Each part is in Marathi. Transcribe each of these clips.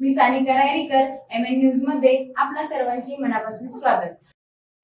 मी सानिका रायरीकर एम एन न्यूजमध्ये आपल्या सर्वांचे मनापासून स्वागत.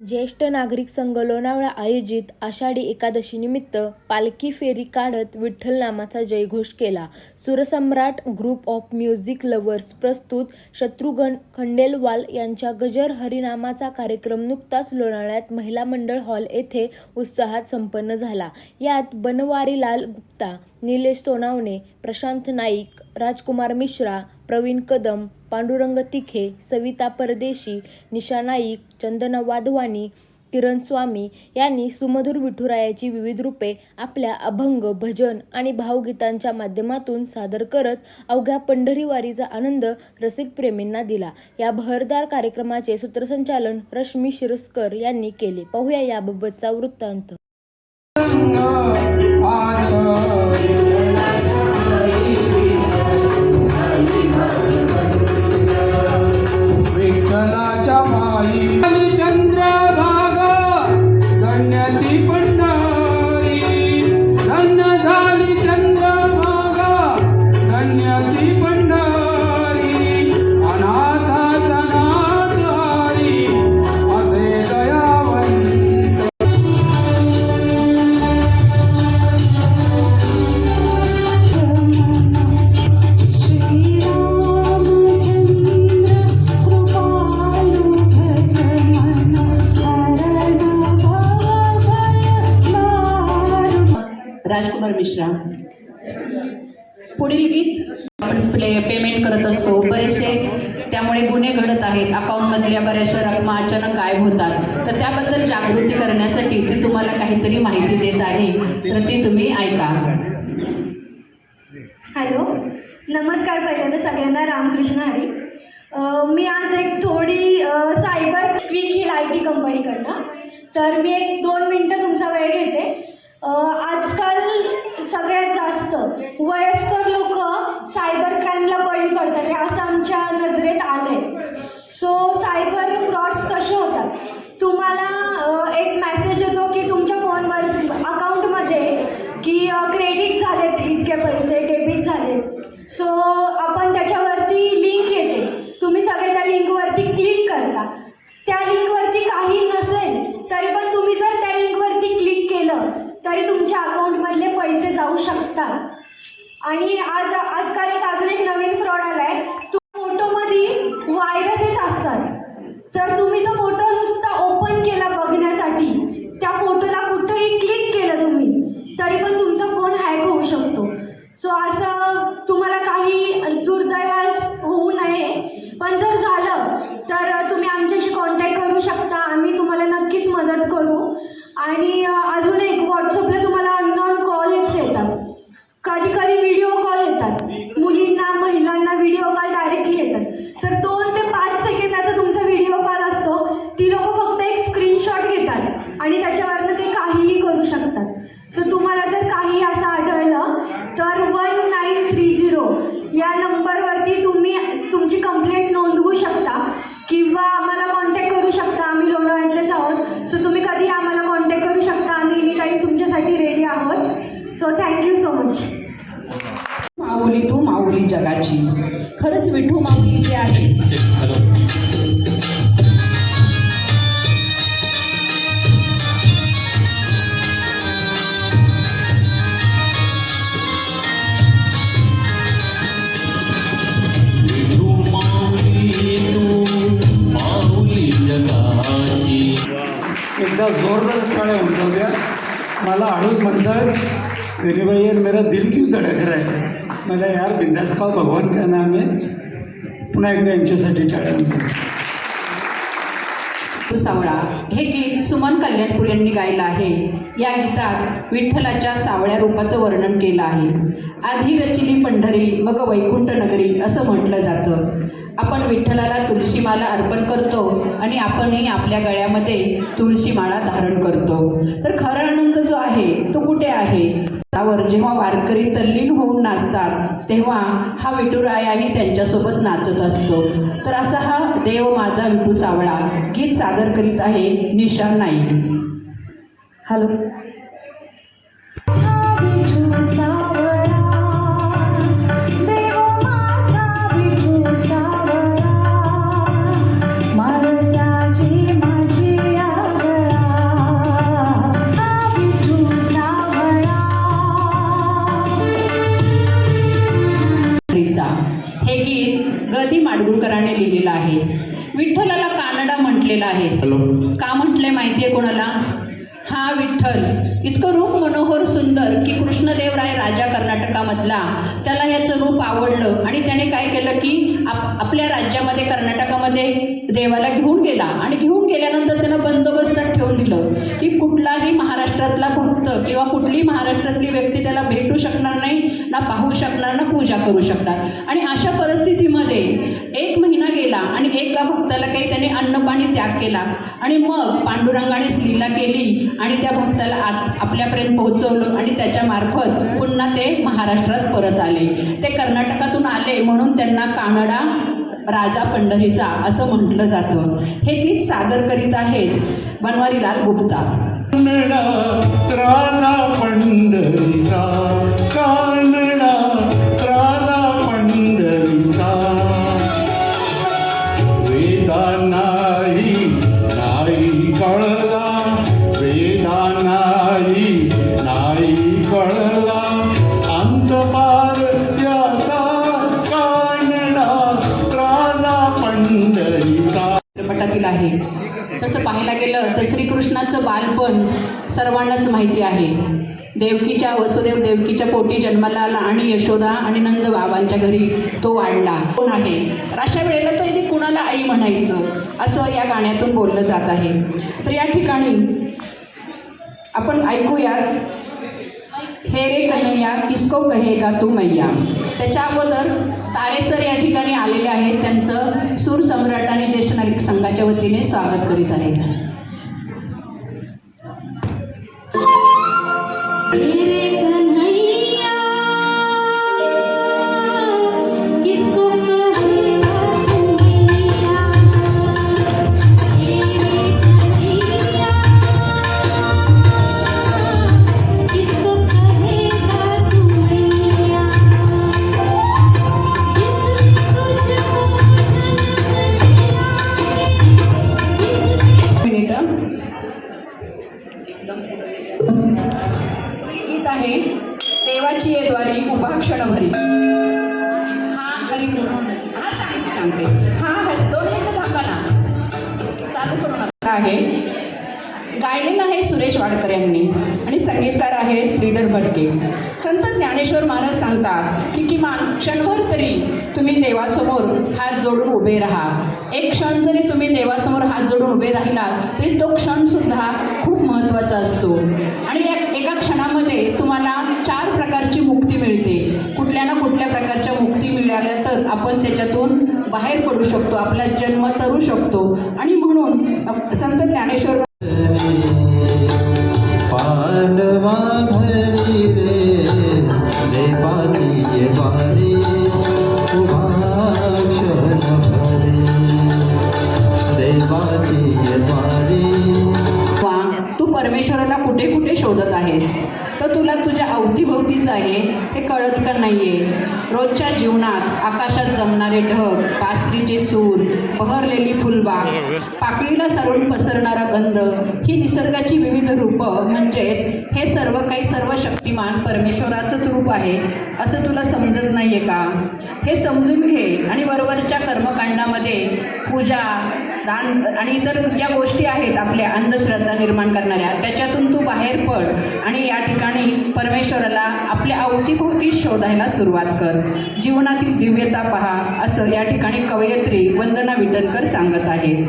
ज्येष्ठ नागरिक संघ लोणावळा आयोजित आषाढी एकादशीनिमित्त पालखी फेरी काढत विठ्ठल नामाचा जयघोष केला. Sursamrat group of music lovers प्रस्तुत शत्रुघ्न खंडेलवाल यांच्या गजर हरिनामाचा कार्यक्रम नुकताच लोणावळ्यात महिला मंडळ हॉल येथे उत्साहात संपन्न झाला. यात बनवारीलाल गुप्ता निलेश सोनावणे प्रशांत नाईक राजकुमार मिश्रा प्रवीण कदम पांडुरंग तिखे सविता परदेशी निशा नाईक चंदना वाधवानी किरण स्वामी यांनी सुमधुर विठुरायाची विविध रूपे आपल्या अभंग भजन आणि भावगीतांच्या माध्यमातून सादर करत अवघ्या पंढरीवारीचा आनंद रसिक प्रेमींना दिला. या बहरदार कार्यक्रमाचे सूत्रसंचालन रश्मी शिरस्कर यांनी केले. पाहूया याबाबतचा वृत्तांत. राजकुमार पुढील गीत आपण प्ले पेमेंट करत असतो. बरेचसे त्यामुळे गुन्हे घडत आहेत. अकाउंटमधल्या बऱ्याचशा रकमा अचानक गायब होतात. तर त्याबद्दल जागृती करण्यासाठी ती तुम्हाला काहीतरी माहिती देत आहे. तर ती तुम्ही ऐका. हॅलो. नमस्कार पहिल्यांदा सगळ्यांना. रामकृष्ण हरी. मी आज एक थोडी cyber quick heal I T कंपनीकडनं तर मी एक दोन मिनटं तुमचा वेळ घेते. आजकाल सगळ्यात जास्त वयस्कर लोक सायबर क्राईमला बळी पडतात. हे असं आमच्या नजरेत आलं आहे सो सायबर फ्रॉड्स कसे होतात? तुम्हाला एक मॅसेज येतो की तुमच्या फोनवर अकाउंटमध्ये की क्रेडिट झालेत. माऊली तू माऊली जगाची. खरंच विठू माऊली जी आहे. तू माऊली तू माऊली जगाची. एकदा जोरदार टाळ्या उठव द्या मला हळूच म्हणतात गरीबाई मेरा दिल क्यों धडक रहा है? मला यार बिंदास का भगवान का नाम आहे पुन्हा एकदा यांच्यासाठी टाळ्या तू सावळा हे गीत सुमन कल्याणपूर यांनी गायलं आहे. या गीतात विठ्ठलाच्या सावळ्या रूपाचं वर्णन केलं आहे. आधी रचिली पंढरी मग वैकुंठ नगरी असं म्हटलं जातं. आपण विठ्ठलाला तुळशीमाला अर्पण करतो आणि आपणही आपल्या गळ्यामध्ये तुळशीमाळा धारण करतो. तर खरा आनंद जो आहे तो कुठे आहे? त्यावर जेव्हा वारकरी तल्लीन होऊन नाचतात तेव्हा हा विठुरायाही त्यांच्यासोबत नाचत असतो. तर असा हा देव माझा विठू सावळा. गीत सादर करीत आहे निशा नाईक. हॅलो. आहे. का म्हटले माहितीये कोणाला? हा विठ्ठल. इतकं रूप मनोहर सुंदर की कृष्णदेवराय राजा कर्नाटकामधला. त्याला याचं रूप आवडलं आणि त्याने काय केलं की आप आपल्या राज्यामध्ये कर्नाटकामध्ये देवाला घेऊन गेला. आणि घेऊन गेल्यानंतर त्यानं बंदोबस्तात ठेवून दिलं की कुठलाही महाराष्ट्रातला भक्त किंवा कुठलीही महाराष्ट्रातली व्यक्ती त्याला भेटू शकणार नाही ना पाहू शकणार ना पूजा करू शकणार. आणि अशा परिस्थितीमध्ये एक महिना गेला आणि एका भक्ताला काही त्याने अन्नपाणी त्याग केला. आणि मग पांडुरंगानेच लीला केली आणि त्या भक्ताला आत आपल्यापर्यंत पोहोचवलं आणि त्याच्या मार्फत पुन्हा ते महाराष्ट्रात परत आले. ते कर्नाटकातून आले म्हणून त्यांना कानडा राजा पंढरीचा असं म्हटलं जातं. हे गीत सादर करीत आहेत बनवारीलाल गुप्ता. कानडा पंढरीचा श्रीकृष्णाचं बालपण सर्वांनाच माहिती आहे. देवकीच्या वसुदेव देवकीच्या पोटी जन्माला आला आणि यशोदा आणि नंद बाबांच्या घरी तो वाढला. कोण आहे? तर अशा वेळेला तो यांनी कुणाला आई म्हणायचं? असं या गाण्यातून बोललं जात आहे. तर या ठिकाणी आपण ऐकूया हे रे कन्हैया किसको कहेगा तू मैया? त्याच्या अगोदर तारेसर या ठिकाणी आलेले आहेत. त्यांचं सूर सम्राट आणि ज्येष्ठ नागरिक संघाच्या वतीने स्वागत करीत आहेत मिनिटं गायलेलं आहे सुरेश वाडकर यांनी. आणि संगीतकार आहे श्रीधर भटके. संत ज्ञानेश्वर महाराज सांगतात की किमान क्षणभर तरी तुम्ही देवासमोर हात जोडून उभे राहा. एक क्षण जरी तुम्ही देवासमोर हात जोडून उभे राहिला तरी तो क्षणसुद्धा खूप महत्त्वाचा असतो. आणि एका क्षणामध्ये तुम्हाला चार प्रकारची मुक्ती मिळते. कुठल्या ना कुठल्या प्रकारच्या मुक्ती मिळाल्या तर आपण त्याच्यातून बाहेर पडू शकतो आपला जन्म तरू शकतो. आणि म्हणून संत ज्ञानेश्वर तू परमेश्वराला कुठे कुठे शोधत आहेस? तर तुला तुझ्या अवतीभोवतीच आहे हे कळत का नाहीये? रोजच्या जीवनात आकाशात जमणारे ढग पासरीचे सूर बहरलेली फुलबाग पाकळीला सरून पसरणारा गंध ही निसर्गाची विविध रूपं म्हणजेच हे सर्व काही सर्व शक्तिमान परमेश्वराचंच रूप आहे असं तुला समजत नाहीये का? हे समजून घे आणि बरोबरच्या कर्मकांडामध्ये पूजा दान आणि इतर ज्या गोष्टी आहेत आपल्या अंधश्रद्धा निर्माण करणाऱ्या. त्याच्यातून तू बाहेर पड आणि या ठिकाणी परमेश्वराला आपल्या अवतीभोवती शोधायला सुरुवात कर. जीवनातील दिव्यता पहा असं या ठिकाणी कवयत्री वंदना विटणकर सांगत आहेत.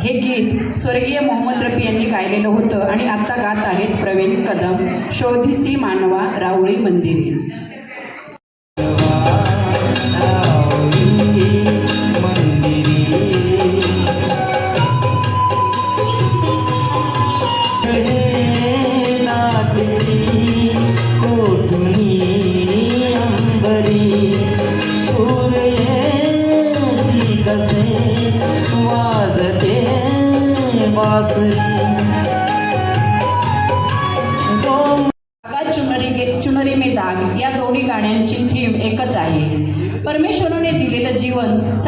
हे गीत स्वर्गीय मोहम्मद रफी यांनी गायलेलं होतं आणि आत्ता गात आहेत प्रवीण कदम शोधिसी मानवा रावळी मंदिरी.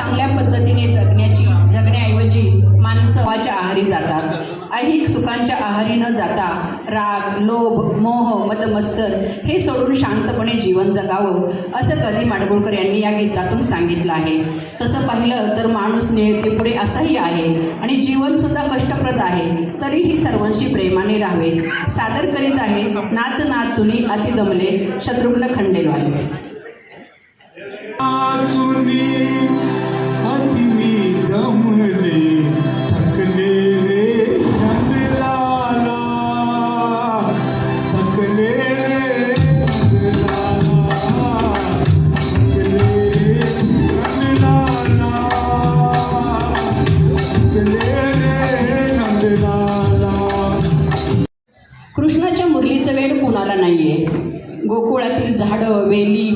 चांगल्या पद्धतीने जगण्याची जगण्याऐवजी माणसाच्या आहारी जातात. ऐहिक सुखांच्या आहारी न जाता राग लोभ मोह मदमत्सर हे सोडून शांतपणे जीवन जगावं असं कधी माडगुळकर यांनी या गीतातून सांगितलं आहे. तसं पाहिलं तर माणूस नियतीपुढे असाही आहे आणि जीवनसुद्धा कष्टप्रद आहे तरीही सर्वांशी प्रेमाने राहावे. सादर करीत आहे नाच नाचुनी अति दमले शत्रुघ्न खंडेलवाल.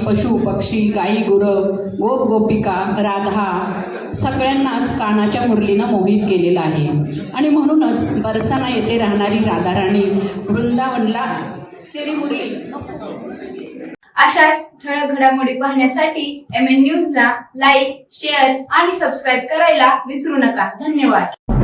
पशु पक्षी गाई गुरं गोप गोपिका राधा सगळ्यांनाच कानाच्या मुरलीनं मोहित केलेलं आहे. आणि म्हणूनच बरसाना येथे राहणारी राधाराणी वृंदावनला तेरी मुरली. अशाच ठळक घडामोडी पाहण्यासाठी एम एन न्यूजला लाईक शेअर आणि सबस्क्राईब करायला विसरू नका. धन्यवाद.